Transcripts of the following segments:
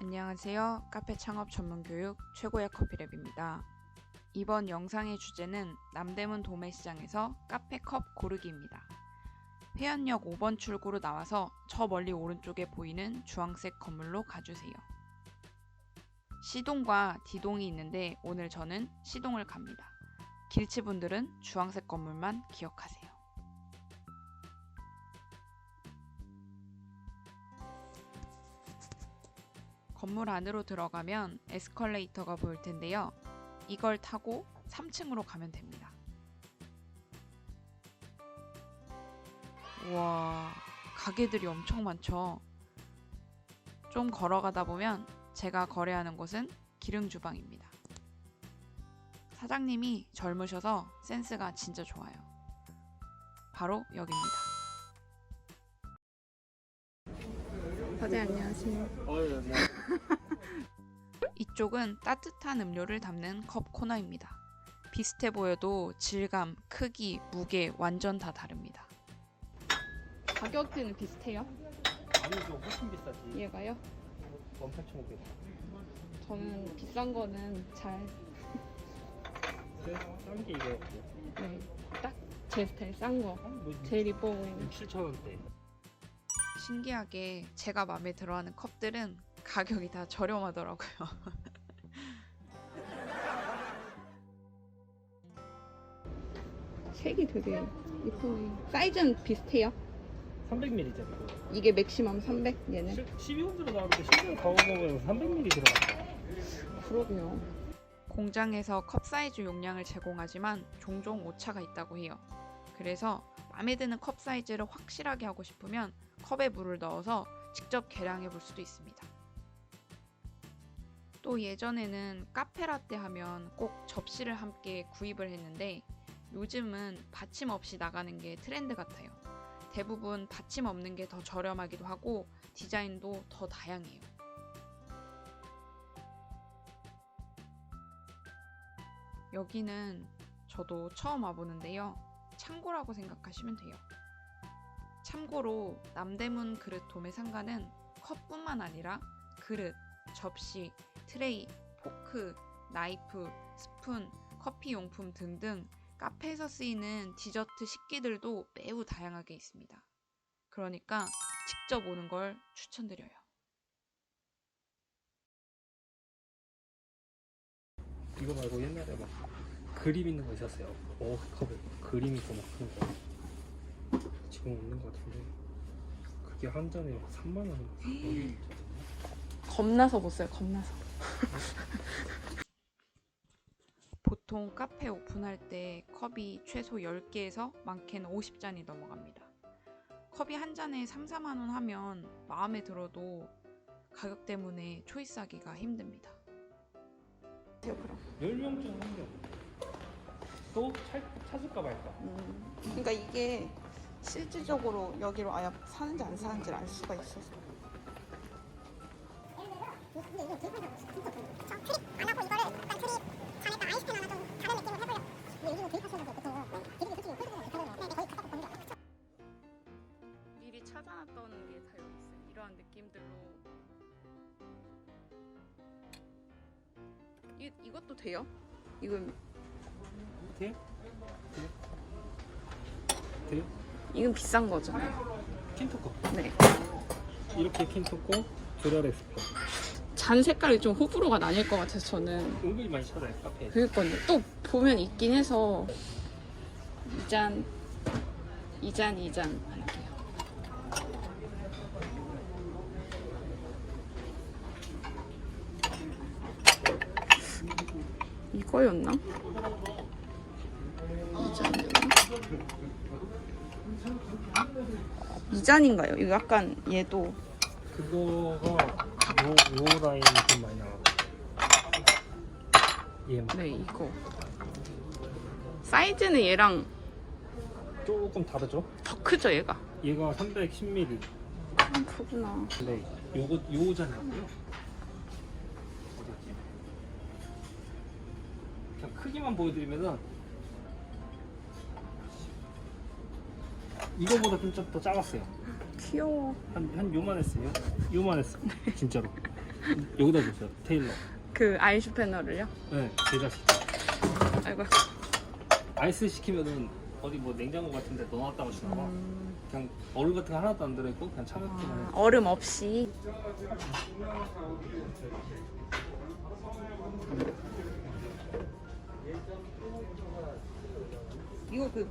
안녕하세요. 카페 창업 전문 교육 최고의 커피랩입니다. 이번 영상의 주제는 남대문 도매시장에서 카페 컵 고르기입니다. 회원역 5번 출구로 나와서 저 멀리 오른쪽에 보이는 주황색 건물로 가주세요. C동과 D동이 있는데 오늘 저는 C동을 갑니다. 길치분들은 주황색 건물만 기억하세요. 건물 안으로 들어가면 에스컬레이터가 보일 텐데요. 이걸 타고 3층으로 가면 됩니다. 와, 가게들이 엄청 많죠. 좀 걸어가다 보면 제가 거래하는 곳은 기름 주방입니다. 사장님이 젊으셔서 센스가 진짜 좋아요. 바로 여기입니다. 사장님 안녕하세요. 뭐 이쪽은 따뜻한 음료를 담는 컵 코너입니다. 비슷해 보여도 질감, 크기, 무게 완전 다 다릅니다. 가격대는 비슷해요? 아니죠 훨씬 비싸지 얘가요? 18,500원 저는 비싼 거는 잘, 싼게 이거 네, 딱 제 스타일 싼 거. 뭐 제일 이뻐 보이는. 7,000원대 신기하게 제가 마음에 들어하는 컵들은 가격이 다 저렴하더라고요. 색이 되게 예쁘네. 사이즈는 비슷해요? 300ml짜리 이게 맥시멈 300 얘는? 12원으로 나오는데 실제로 가보면 300ml 들어간다 그러게요. 공장에서 컵 사이즈 용량을 제공하지만 종종 오차가 있다고 해요. 그래서 마음에 드는 컵 사이즈를 확실하게 하고 싶으면 컵에 물을 넣어서 직접 계량해 볼 수도 있습니다. 또 예전에는 카페라떼 하면 꼭 접시를 함께 구입을 했는데 요즘은 받침 없이 나가는 게 트렌드 같아요. 대부분 받침 없는 게 더 저렴하기도 하고 디자인도 더 다양해요. 여기는 저도 처음 와보는데요. 창고라고 생각하시면 돼요. 참고로 남대문 그릇 도매 상가는 컵뿐만 아니라 그릇, 접시, 트레이, 포크, 나이프, 스푼, 커피 용품 등등 카페에서 쓰이는 디저트 식기들도 매우 다양하게 있습니다. 그러니까 직접 오는 걸 추천드려요. 이거 말고 옛날에 막 그림 있는 거 있었어요 어 컵에 그림 있고 막 그런 거 지금 없는 거 같은데 그게 한 잔에 막 3만 원 겁나서 못 써요. 겁나서. 보통 카페 오픈할 때 컵이 최소 10개에서 많게는 50잔이 넘어갑니다. 컵이 한 잔에 3, 4만 원 하면 마음에 들어도 가격 때문에 초이스하기가 힘듭니다. 그럼. 10명쯤 한겨 또 찾, 찾을까 말까 그러니까 이게 실질적으로 여기로 아예 사는지 안 사는지를 알 수가 있어서 미리 찾아놨던 게다 여기 있어요. 이러한 느낌들로. 이, 이것도 돼요? 이건 돼? 돼? 이건 비싼 거잖아요. 킨토코 네. 이렇게 킨토코 드라렉스코 잔 색깔이 좀 호불호가 나뉠 것 같아서 저는 은근히 많이 찾아요 카페에 그니까요. 또 보면 있긴 해서 이 잔, 이 잔, 이 잔 할게요. 이거였나? 이 잔이었나? 이 잔인가요? 이거 약간 얘도 그거가 요, 요 라인이 좀 많이 나와 얘네 이거 사이즈는 얘랑 조금 다르죠? 더 크죠 얘가? 얘가 310ml 음, 그구나. 근데 요거 요잖아요 그냥 크기만 보여드리면은 이거보다 좀 더 작았어요 귀여워. 한, 한 요만했어요 요만했어 진짜로 여기다 줬어요. 테일러. 그 아이슈 패널을요? 네, 제가 시 아이고. 아이스 시키면은 어디 뭐 냉장고 같은데 넣어놨다고 주나 봐. 그냥 얼음 같은 거 하나도 안 들어있고 그냥 차갑기만 해. 얼음 없이. 이거 그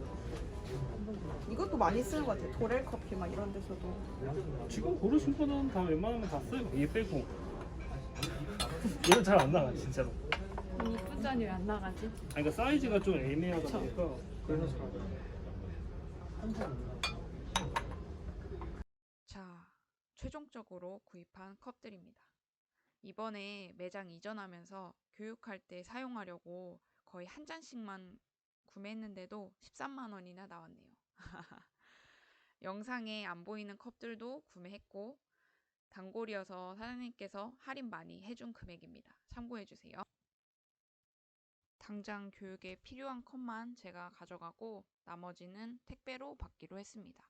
이것도 많이 쓰는 것 같아. 도렐 커피 막 이런 데서도. 지금 고르신 거는 다 웬만하면 다 써요. 얘 빼고. 얘는 잘 안 나가 진짜로. 이쁘잖니 왜안 나가지? 아니 그러니까 사이즈가 좀 애매하다. 보니까 그래서 잘 안 나가. 자, 최종적으로 구입한 컵들입니다. 이번에 매장 이전하면서 교육할 때 사용하려고 거의 한 잔씩만 구매했는데도 13만 원이나 나왔네요. 영상에 안 보이는 컵들도 구매했고 단골이어서 사장님께서 할인 많이 해준 금액입니다. 참고해 주세요. 당장 교육에 필요한 컵만 제가 가져가고 나머지는 택배로 받기로 했습니다.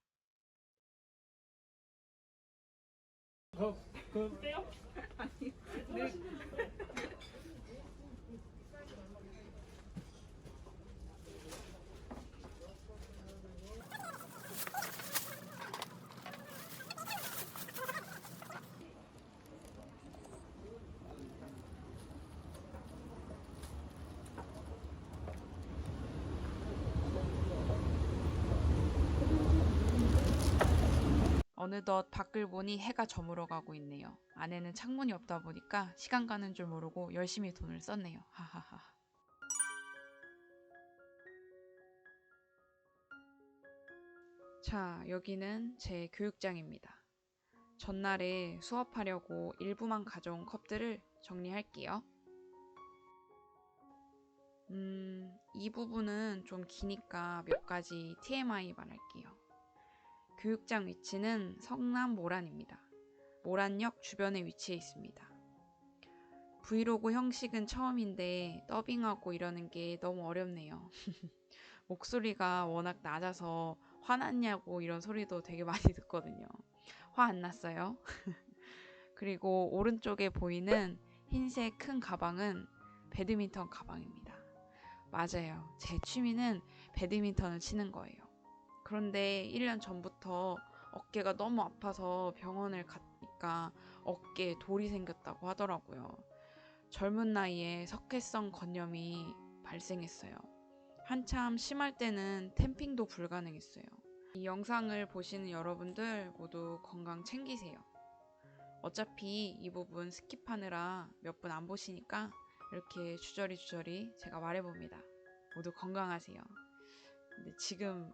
그, 그 빼요? 어느덧 밖을 보니 해가 저물어 가고 있네요. 안에는 창문이 없다 보니까 시간 가는 줄 모르고 열심히 돈을 썼네요. 하하하. 자, 여기는 제 교육장입니다. 전날에 수업하려고 일부만 가져온 컵들을 정리할게요. 음, 이 부분은 좀 기니까 몇 가지 TMI만 할게요. 교육장 위치는 성남 모란입니다. 모란역 주변에 위치해 있습니다. 브이로그 형식은 처음인데 더빙하고 이러는 게 너무 어렵네요. 목소리가 워낙 낮아서 화났냐고 이런 소리도 되게 많이 듣거든요. 화 안 났어요. 그리고 오른쪽에 보이는 흰색 큰 가방은 배드민턴 가방입니다. 맞아요. 제 취미는 배드민턴을 치는 거예요. 그런데 1년 전부터 어깨가 너무 아파서 병원을 갔니까 어깨에 돌이 생겼다고 하더라고요. 젊은 나이에 석회성 건염이 발생했어요. 한참 심할 때는 템핑도 불가능했어요. 이 영상을 보시는 여러분들 모두 건강 챙기세요. 어차피 이 부분 스킵하느라 몇 분 안 보시니까 이렇게 주저리 주저리 제가 말해봅니다. 모두 건강하세요. 근데 지금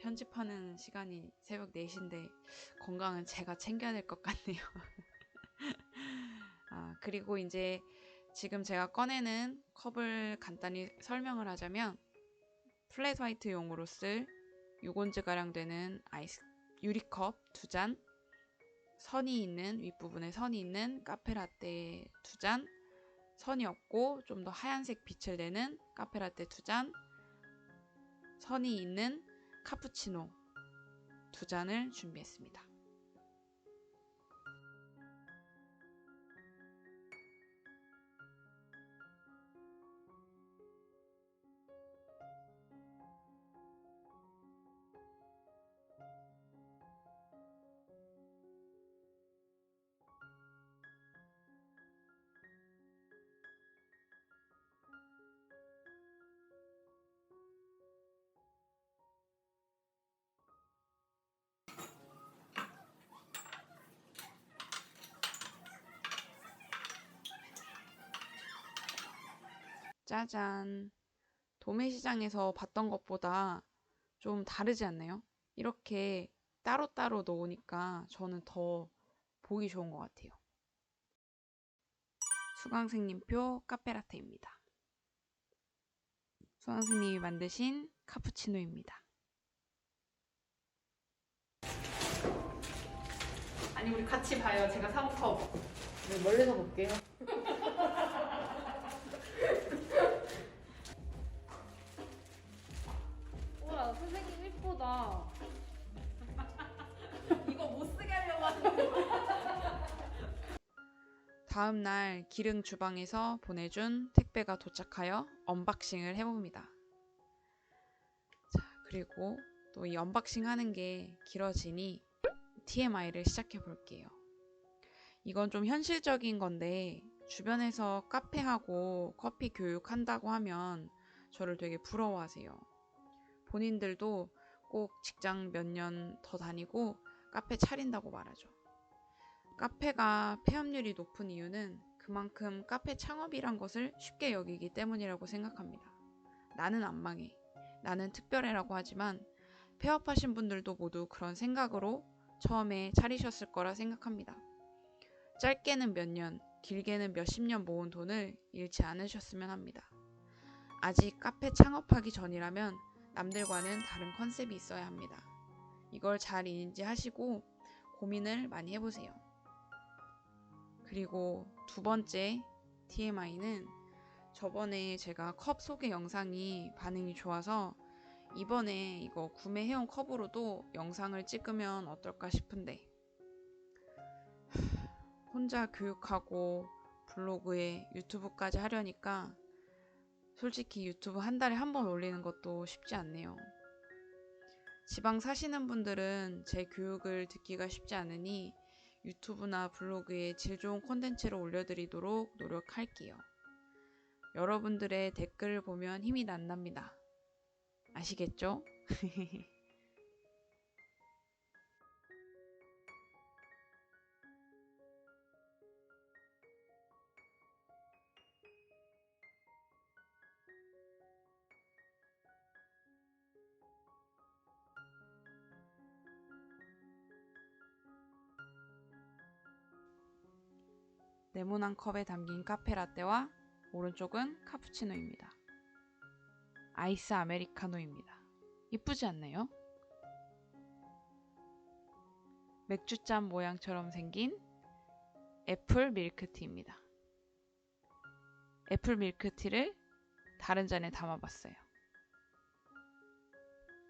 편집하는 시간이 새벽 4시인데 건강은 제가 챙겨야 될 것 같네요. 아, 그리고 이제 지금 제가 꺼내는 컵을 간단히 설명을 하자면 플랫 화이트용으로 쓸 6온즈 가량 되는 아이스 유리컵 두 잔, 선이 있는 윗부분에 선이 있는 카페라떼 두 잔, 선이 없고 좀 더 하얀색 빛을 내는 카페라떼 두 잔, 선이 있는 카푸치노 두 잔을 준비했습니다. 짜잔. 도매시장에서 봤던 것보다 좀 다르지 않나요? 이렇게 따로따로 놓으니까 저는 더 보기 좋은 것 같아요. 수강생님표 카페라테입니다. 수강생님이 만드신 카푸치노입니다. 아니 우리 같이 봐요. 제가 사온 컵. 네, 멀리서 볼게요. 다음 날 기릉 주방에서 보내준 택배가 도착하여 언박싱을 해봅니다. 자, 그리고 또 이 언박싱 하는 게 길어지니 TMI를 시작해 볼게요. 이건 좀 현실적인 건데 주변에서 카페하고 커피 교육한다고 하면 저를 되게 부러워하세요. 본인들도 꼭 직장 몇 년 더 다니고 카페 차린다고 말하죠. 카페가 폐업률이 높은 이유는 그만큼 카페 창업이란 것을 쉽게 여기기 때문이라고 생각합니다. 나는 안 망해. 나는 특별해라고 하지만 폐업하신 분들도 모두 그런 생각으로 처음에 차리셨을 거라 생각합니다. 짧게는 몇 년, 길게는 몇십 년 모은 돈을 잃지 않으셨으면 합니다. 아직 카페 창업하기 전이라면 남들과는 다른 컨셉이 있어야 합니다. 이걸 잘 인지하시고 고민을 많이 해보세요. 그리고 두 번째 TMI는 저번에 제가 컵 소개 영상이 반응이 좋아서 이번에 이거 구매해온 컵으로도 영상을 찍으면 어떨까 싶은데 혼자 교육하고 블로그에 유튜브까지 하려니까 솔직히 유튜브 한 달에 한 번 올리는 것도 쉽지 않네요. 지방 사시는 분들은 제 교육을 듣기가 쉽지 않으니 유튜브나 블로그에 질 좋은 콘텐츠를 올려드리도록 노력할게요. 여러분들의 댓글을 보면 힘이 난답니다. 아시겠죠? 네모난 컵에 담긴 카페라떼와 오른쪽은 카푸치노입니다. 아이스 아메리카노입니다. 이쁘지 않나요? 맥주잔 모양처럼 생긴 애플 밀크티입니다. 애플 밀크티를 다른 잔에 담아봤어요.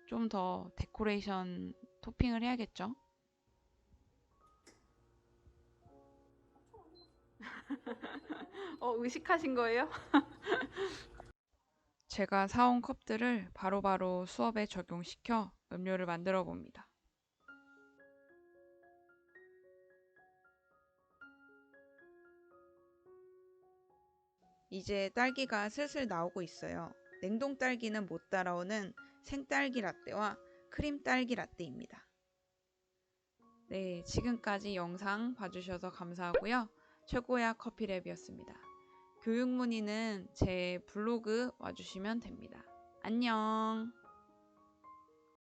좀 더 데코레이션 토핑을 해야겠죠? 어, 의식하신 거예요? 제가 사온 컵들을 바로 바로 수업에 적용시켜 음료를 만들어 봅니다. 이제 딸기가 슬슬 나오고 있어요. 냉동 딸기는 못 따라오는 생딸기 라떼와 크림 딸기 라떼입니다. 네, 지금까지 영상 봐주셔서 감사하고요. 최고야 커피랩이었습니다. 교육 문의는 제 블로그 와주시면 됩니다. 안녕!